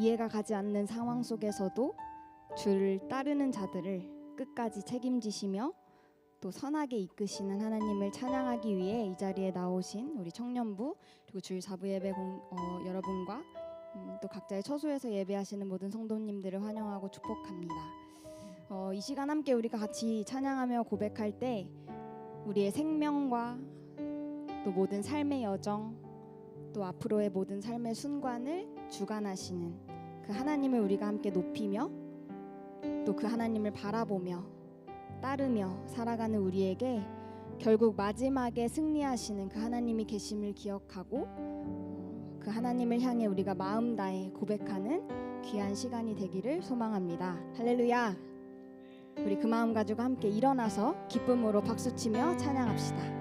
이해가 가지 않는 상황 속에서도 주를 따르는 자들을 끝까지 책임지시며 또 선하게 이끄시는 하나님을 찬양하기 위해 이 자리에 나오신 우리 청년부 그리고 주일 사부 예배 공, 어, 여러분과 음, 또 각자의 처소에서 예배하시는 모든 성도님들을 환영하고 축복합니다. 어, 이 시간 함께 우리가 같이 찬양하며 고백할 때 우리의 생명과 또 모든 삶의 여정 또 앞으로의 모든 삶의 순간을 주관하시는 그 하나님을 우리가 함께 높이며 또 그 하나님을 바라보며 따르며 살아가는 우리에게 결국 마지막에 승리하시는 그 하나님이 계심을 기억하고 어, 그 하나님을 향해 우리가 마음 다해 고백하는 귀한 시간이 되기를 소망합니다. 할렐루야. 우리 그 마음 가지고 함께 일어나서 기쁨으로 박수치며 찬양합시다.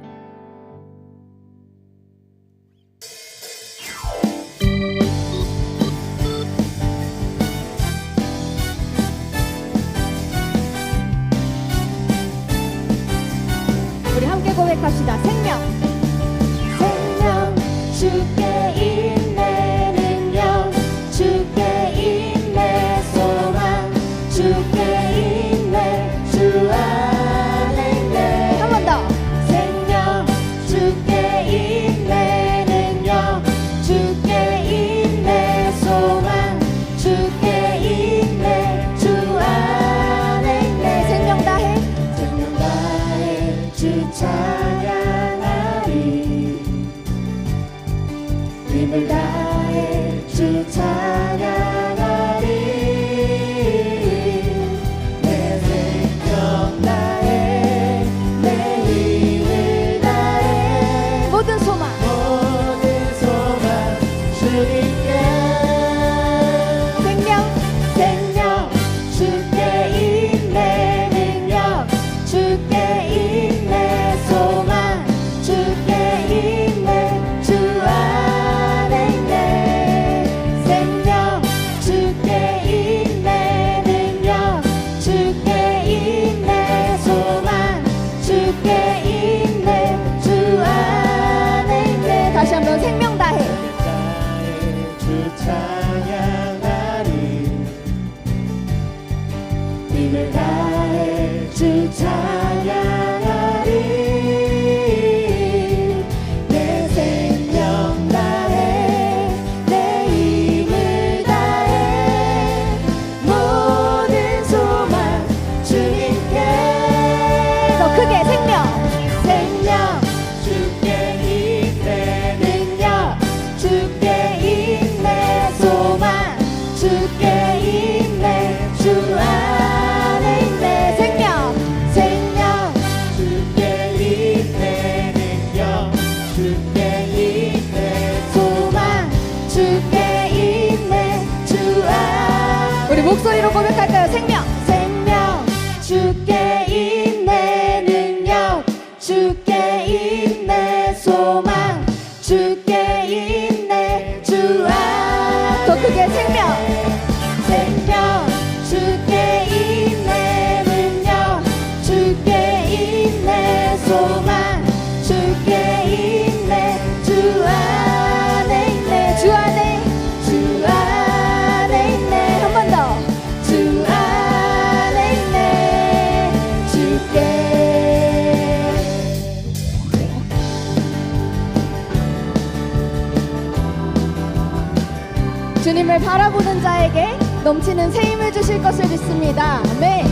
주님을 바라보는 자에게 넘치는 새 힘을 주실 것을 믿습니다. 아멘.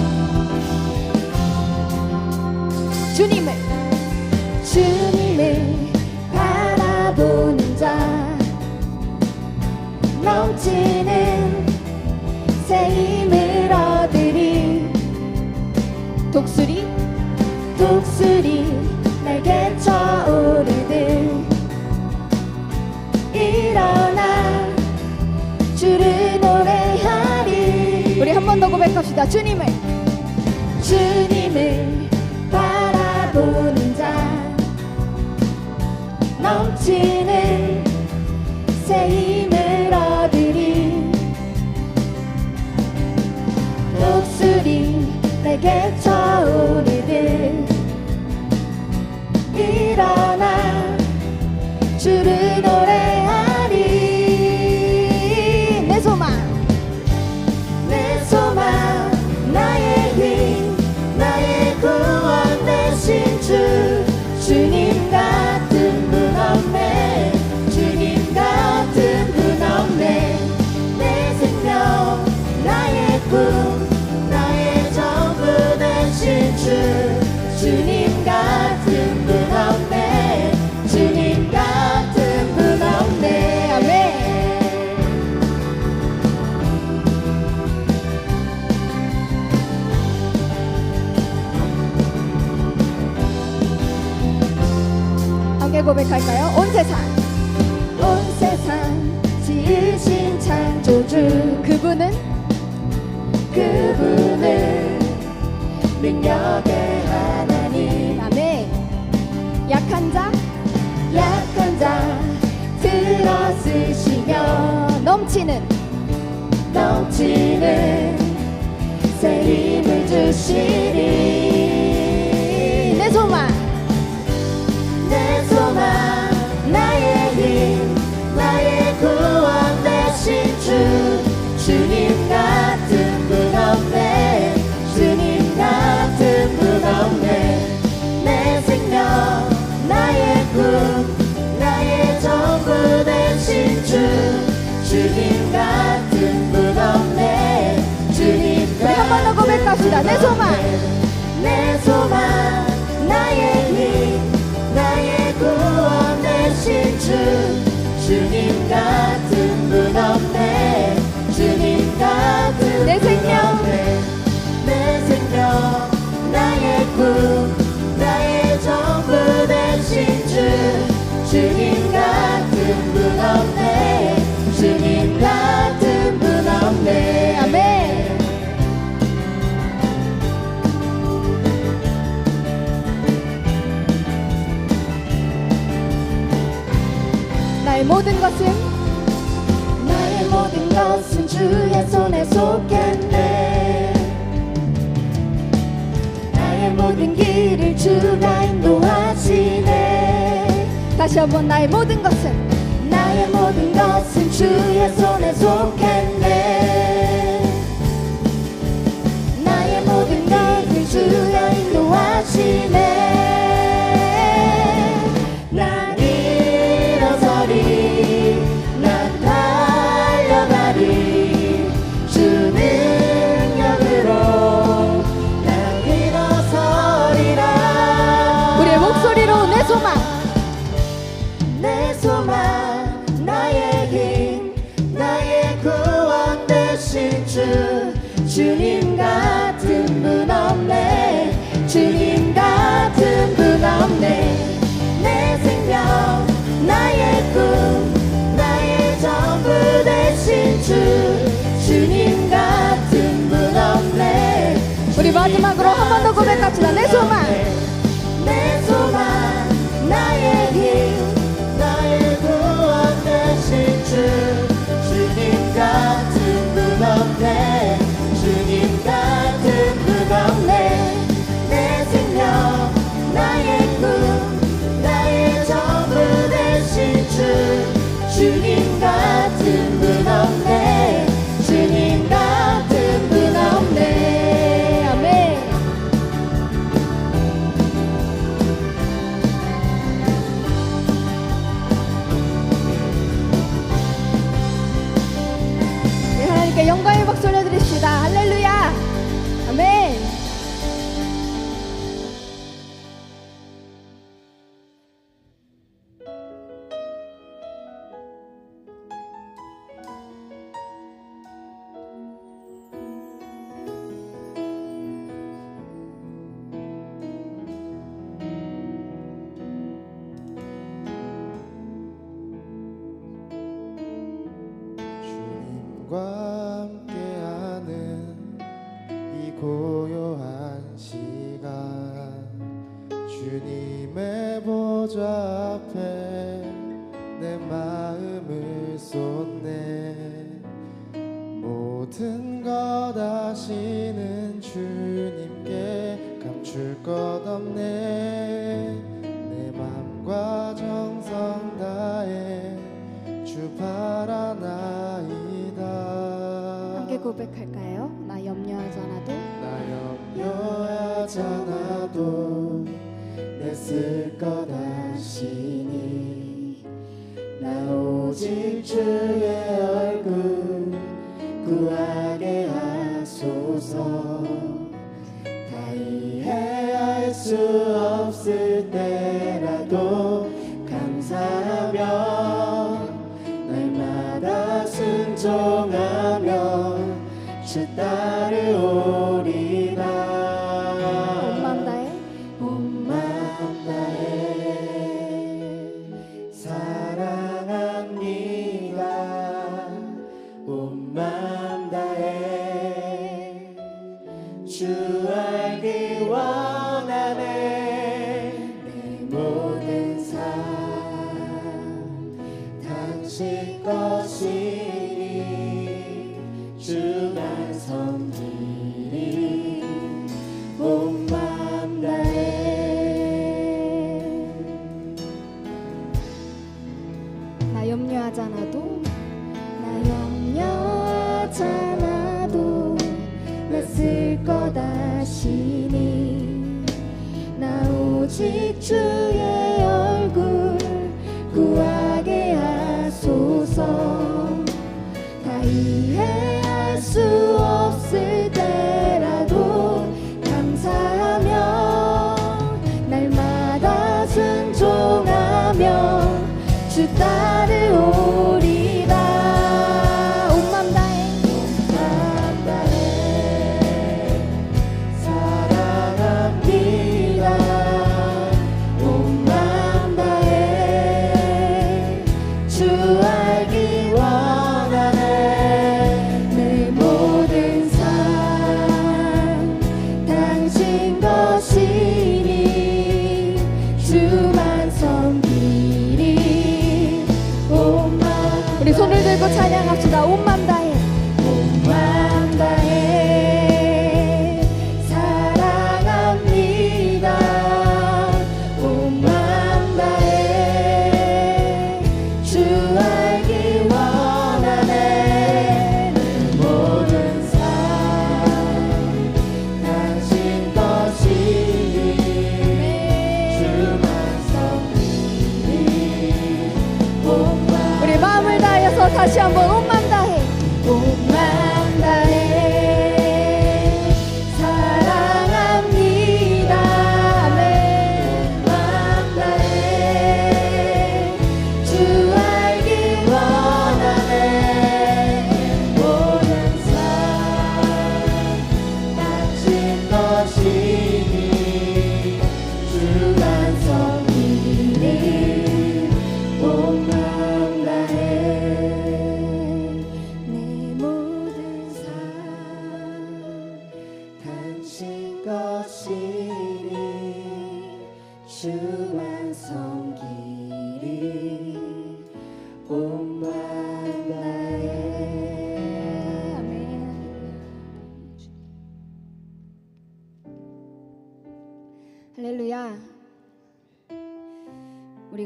주님을 주님을 바라보는 자 넘치는 새 힘을 얻으리 독수리 독수리 날개 쳐 오르듯 더 고백합시다. 주님을 주님을 바라보는 자 넘치는 내 소망. 내 소망 나의 힘 나의 구원 되신 주 주님 같은 분 없네. 주님 같은 분 없네. 내 생명 나의 꿈 나의 전부 되신 주 주님 같은 분 없네. 주님 우리 한 번 더 고백합시다. 내 소망. 내 소망 주님 같은 분 없네. 주님 같은 내분 생명. 내 생명 나의 꿈 것은? 나의 모든 것은 주의 손에 속했네. 나의 모든 길을 주가 인도하시네. 다시 한번 나의 모든 것은? 나의 모든 것은 주의 손에 속했네. 나의 모든 길을 주가 인도하시네 한번더 고백합시다 내 고백할까요? 나 염려하잖아도 나 염려하잖아도 애쓸 것 아시니 나 오직 주의 다 이해할 수 찬양합시다. 온맘 다해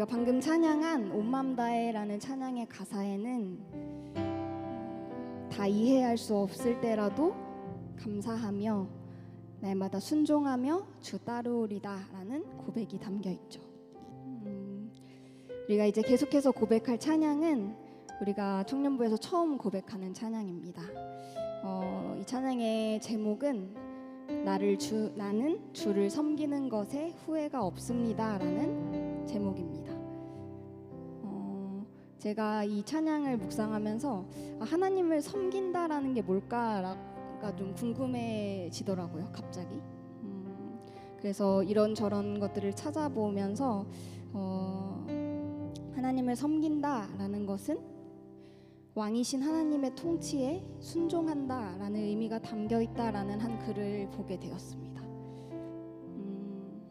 우리가 방금 찬양한 온맘 다해라는 찬양의 가사에는 다 이해할 수 없을 때라도 감사하며 날마다 순종하며 주 따르오리다라는 고백이 담겨 있죠. 음, 우리가 이제 계속해서 고백할 찬양은 우리가 청년부에서 처음 고백하는 찬양입니다. 어, 이 찬양의 제목은 나를 주 나는 주를 섬기는 것에 후회가 없습니다라는 제목입니다. 어, 제가 이 찬양을 묵상하면서 아, 하나님을 섬긴다라는 게 뭘까가 좀 궁금해지더라고요, 갑자기. 음, 그래서 이런 저런 것들을 찾아보면서 어, 하나님을 섬긴다라는 것은 왕이신 하나님의 통치에 순종한다라는 의미가 담겨 있다라는 한 글을 보게 되었습니다. 음,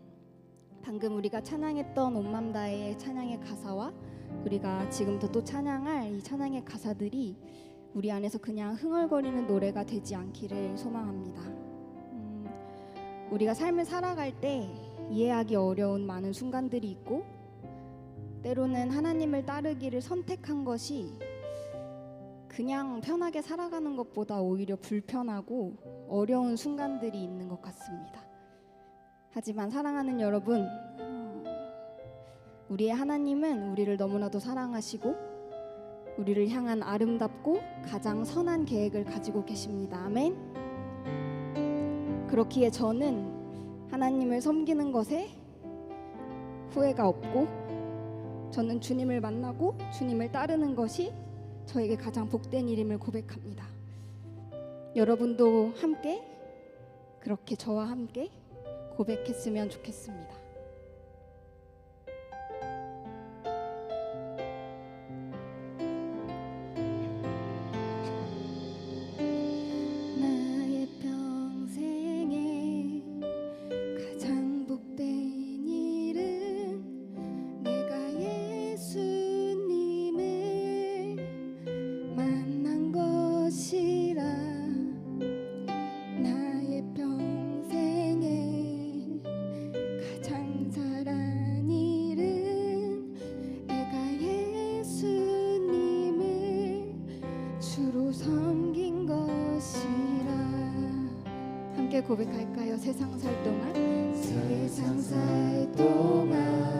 방금 우리가 찬양했던 온맘 다의 찬양의 가사와 우리가 지금부터 또 찬양할 이 찬양의 가사들이 우리 안에서 그냥 흥얼거리는 노래가 되지 않기를 소망합니다. 음, 우리가 삶을 살아갈 때 이해하기 어려운 많은 순간들이 있고 때로는 하나님을 따르기를 선택한 것이 그냥 편하게 살아가는 것보다 오히려 불편하고 어려운 순간들이 있는 것 같습니다. 하지만 사랑하는 여러분, 어, 우리의 하나님은 우리를 너무나도 사랑하시고 우리를 향한 아름답고 가장 선한 계획을 가지고 계십니다. 아멘. 그렇기에 저는 하나님을 섬기는 것에 후회가 없고 저는 주님을 만나고 주님을 따르는 것이 저에게 가장 복된 일임을 고백합니다. 여러분도 함께 그렇게 저와 함께 고백했으면 좋겠습니다. 고백할까요? 세상 살 동안 세상 살 동안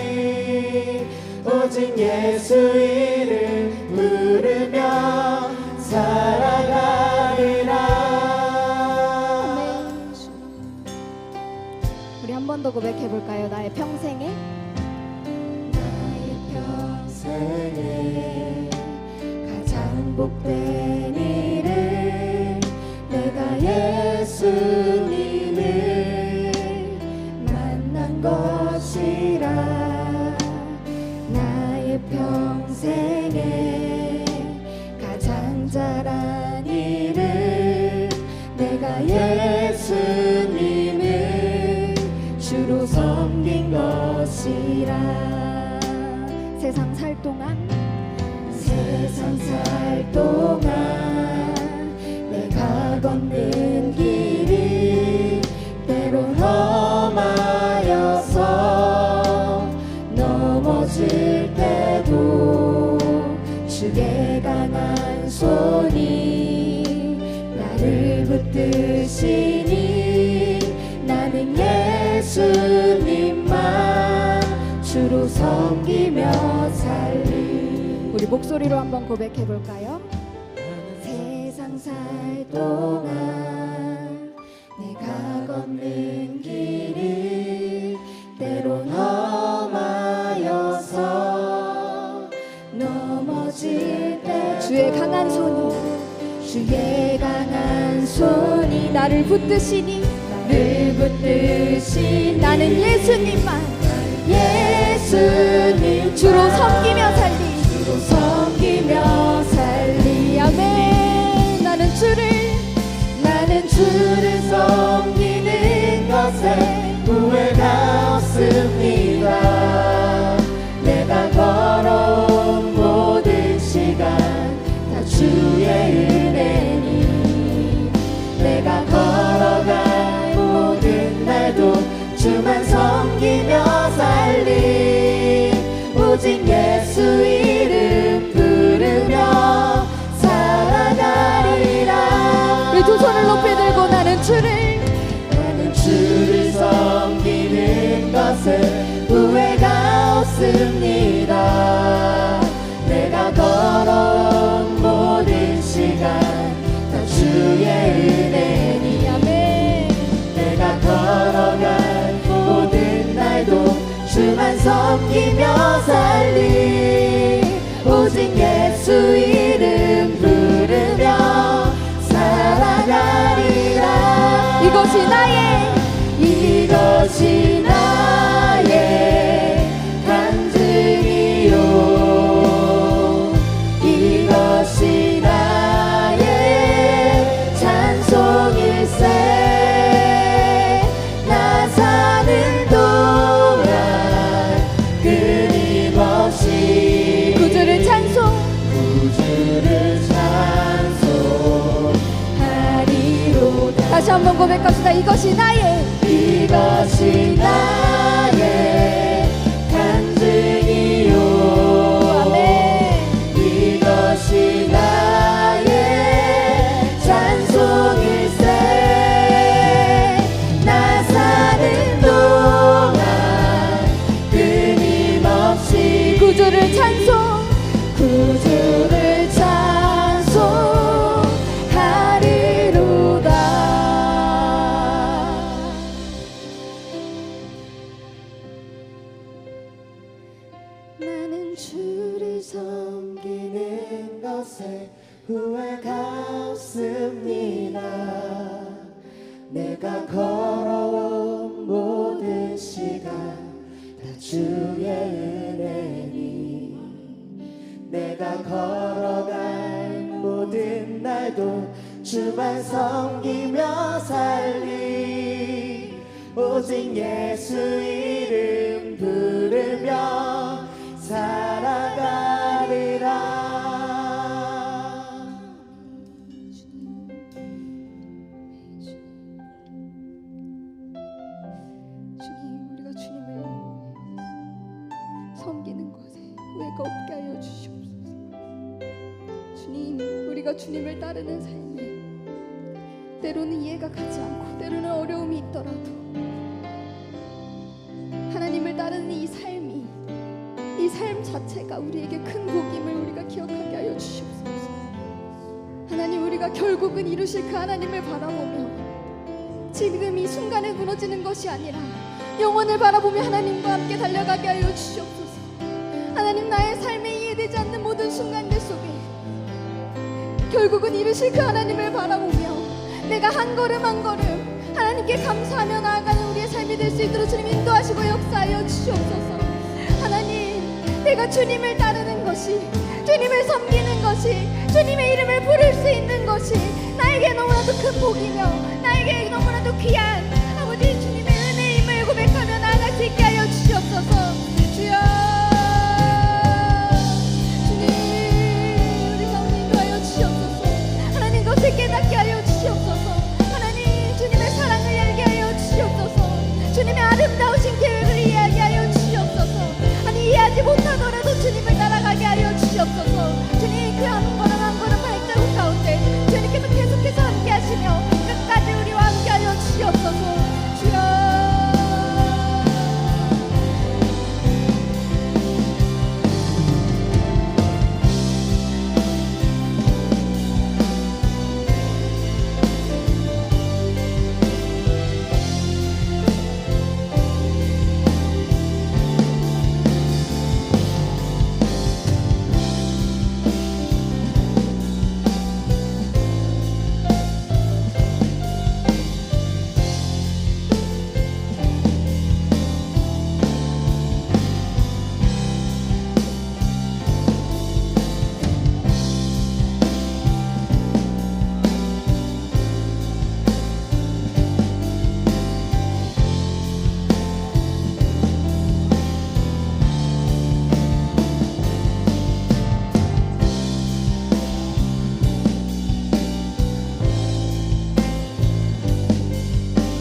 오직 예수 이름 부르며 살아가리라. 우리 한 번 더 고백해 볼까요? 나의 평생에? 나의 평생에 가장 복된 붙드시니 나는 예수님만 주로 섬기며 살리 우리 목소리로 한번 고백해 볼까요? 세상 살 동안 내가 걷는 길이 때론 험하여서 넘어질 때 주의 강한 손이 주의 강한 손이 나를 붙드시니 나를 붙드시 나는 예수님만 예수님 주로 섬기며 섬기며 섬기며 살리 한번 고백합시다. 이것이 나의 이것이 나의 없습니다 내가 걸어온 모든 시간 다 주의 은혜니. 내가 걸어갈 모든 날도 주만 섬기며 살리. 오직 예수 이 우리가 주님을 따르는 삶에 때로는 이해가 가지 않고 때로는 어려움이 있더라도 하나님을 따르는 이 삶이 이 삶 자체가 우리에게 큰 복임을 우리가 기억하게 하여 주시옵소서 하나님 우리가 결국은 이루실 그 하나님을 바라보며 지금 이 순간에 무너지는 것이 아니라 영원을 바라보며 하나님과 함께 달려가게 하여 주시옵소서. 하나님 나의 삶에 이해되지 않는 모든 순간들 속에 결국은 이루실 그 하나님을 바라보며 내가 한 걸음 한 걸음 하나님께 감사하며 나아가는 우리의 삶이 될 수 있도록 주님 인도하시고 역사하여 주시옵소서. 하나님 내가 주님을 따르는 것이 주님을 섬기는 것이 주님의 이름을 부를 수 있는 것이 나에게 너무나도 큰 복이며